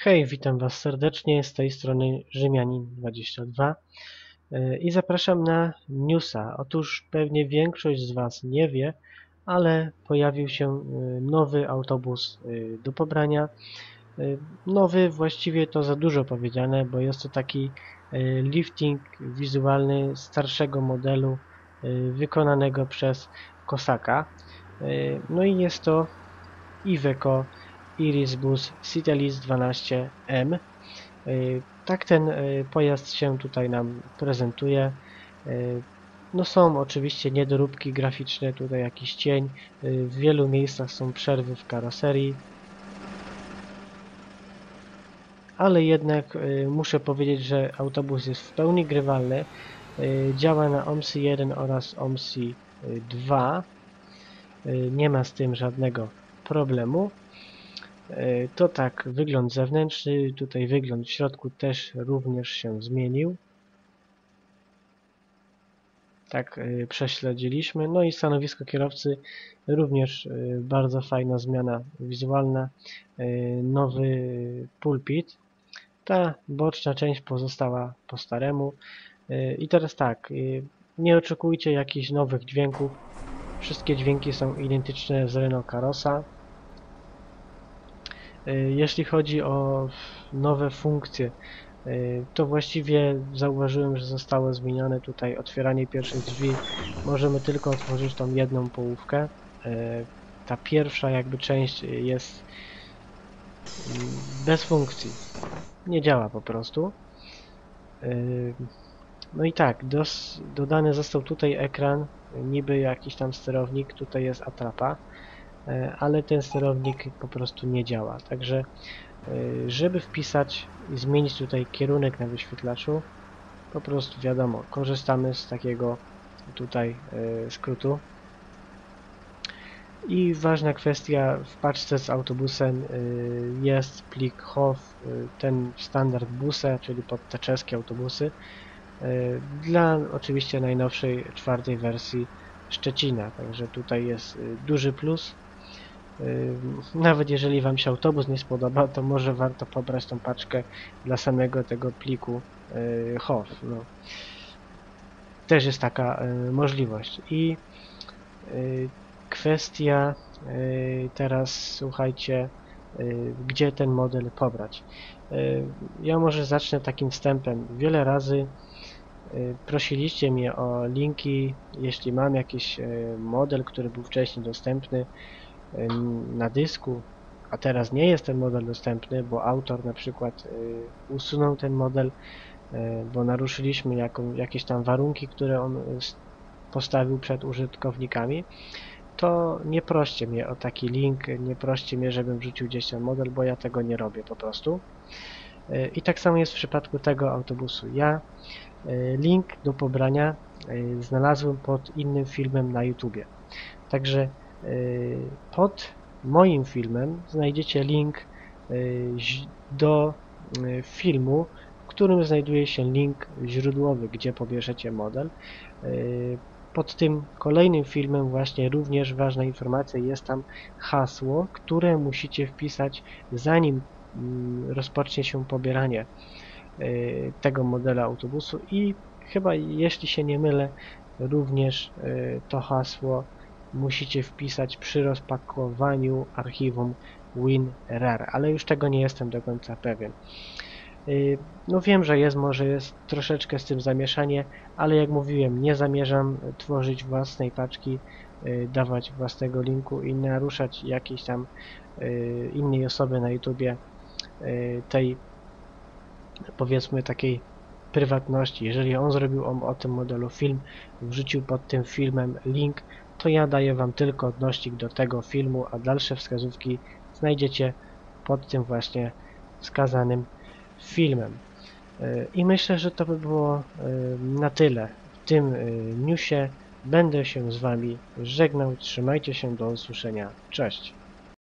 Hej, witam Was serdecznie, z tej strony Rzymianin22 yy, i zapraszam na newsa. Otóż pewnie większość z Was nie wie, ale pojawił się yy, nowy autobus yy, do pobrania. Nowy właściwie to za dużo powiedziane, bo jest to taki lifting wizualny starszego modelu wykonanego przez Kosaka. No i jest to Iveco Irisbus Citalis 12M. Y, tak ten y, pojazd się tutaj nam prezentuje. Y, no są oczywiście niedoróbki graficzne, tutaj jakiś cień. W wielu miejscach są przerwy w karoserii. Ale jednak muszę powiedzieć, że autobus jest w pełni grywalny. Działa na OMSI 1 oraz OMSI 2. Nie ma z tym żadnego problemu. E, to tak wygląd zewnętrzny, tutaj wygląd w środku też również się zmienił. Tak e, prześledziliśmy. No i stanowisko kierowcy również e, bardzo fajna zmiana wizualna. Nowy pulpit. Ta boczna część pozostała po staremu. I teraz tak, nie oczekujcie jakichś nowych dźwięków. Wszystkie dźwięki są identyczne z Renault Karosa. E, jeśli chodzi o nowe funkcje, e, to właściwie zauważyłem, że zostało zmienione tutaj otwieranie pierwszych drzwi. Możemy tylko otworzyć tą jedną połówkę. E, ta pierwsza jakby część jest mm, bez funkcji. Nie działa po prostu. No i tak, dos, dodany został tutaj ekran, niby jakiś tam sterownik, tutaj jest atrapa. E, ale ten sterownik po prostu nie działa. Także e, żeby wpisać i zmienić tutaj kierunek na wyświetlaczu, po prostu wiadomo, korzystamy z takiego tutaj e, skrótu. I ważna kwestia, w paczce z autobusem jest plik HOV, ten standard BUSE, czyli pod te czeskie autobusy, dla oczywiście najnowszej czwartej wersji Szczecina. Także tutaj jest duży plus. Nawet jeżeli Wam się autobus nie spodoba, to może warto pobrać tą paczkę dla samego tego pliku HOV. No. Też jest taka możliwość. I kwestia teraz, słuchajcie, gdzie ten model pobrać. Ja może zacznę takim wstępem. Wiele razy prosiliście mnie o linki, jeśli mam jakiś model, który był wcześniej dostępny, na dysku, a teraz nie jest ten model dostępny, bo autor na przykład y, usunął ten model, y, bo naruszyliśmy jakieś tam warunki, które on y, postawił przed użytkownikami, to nie proście mnie o taki link, nie proście mnie, żebym wrzucił gdzieś ten model, bo ja tego nie robię po prostu. I tak samo jest w przypadku tego autobusu. Ja link do pobrania znalazłem pod innym filmem na YouTubie. Także pod moim filmem znajdziecie link y, do y, filmu, w którym znajduje się link źródłowy, gdzie pobierzecie model. Pod tym kolejnym filmem właśnie również ważna informacja, jest tam hasło, które musicie wpisać zanim mm, rozpocznie się pobieranie tego modela autobusu i chyba jeśli się nie mylę również to hasło musicie wpisać przy rozpakowaniu archiwum WinRAR, ale już tego nie jestem do końca pewien. Y, no wiem, że jest może jest troszeczkę z tym zamieszanie, ale jak mówiłem, nie zamierzam tworzyć własnej paczki, y, dawać własnego linku i naruszać jakiejś tam y, innej osoby na YouTubie tej powiedzmy takiej prywatności. Jeżeli on zrobił o, o tym modelu film, wrzucił pod tym filmem link, to ja daję Wam tylko odnośnik do tego filmu, a dalsze wskazówki znajdziecie pod tym właśnie wskazanym filmem. E, I myślę, że to by było e, na tyle w tym e, newsie. Będę się z Wami żegnał. Trzymajcie się do usłyszenia. Cześć!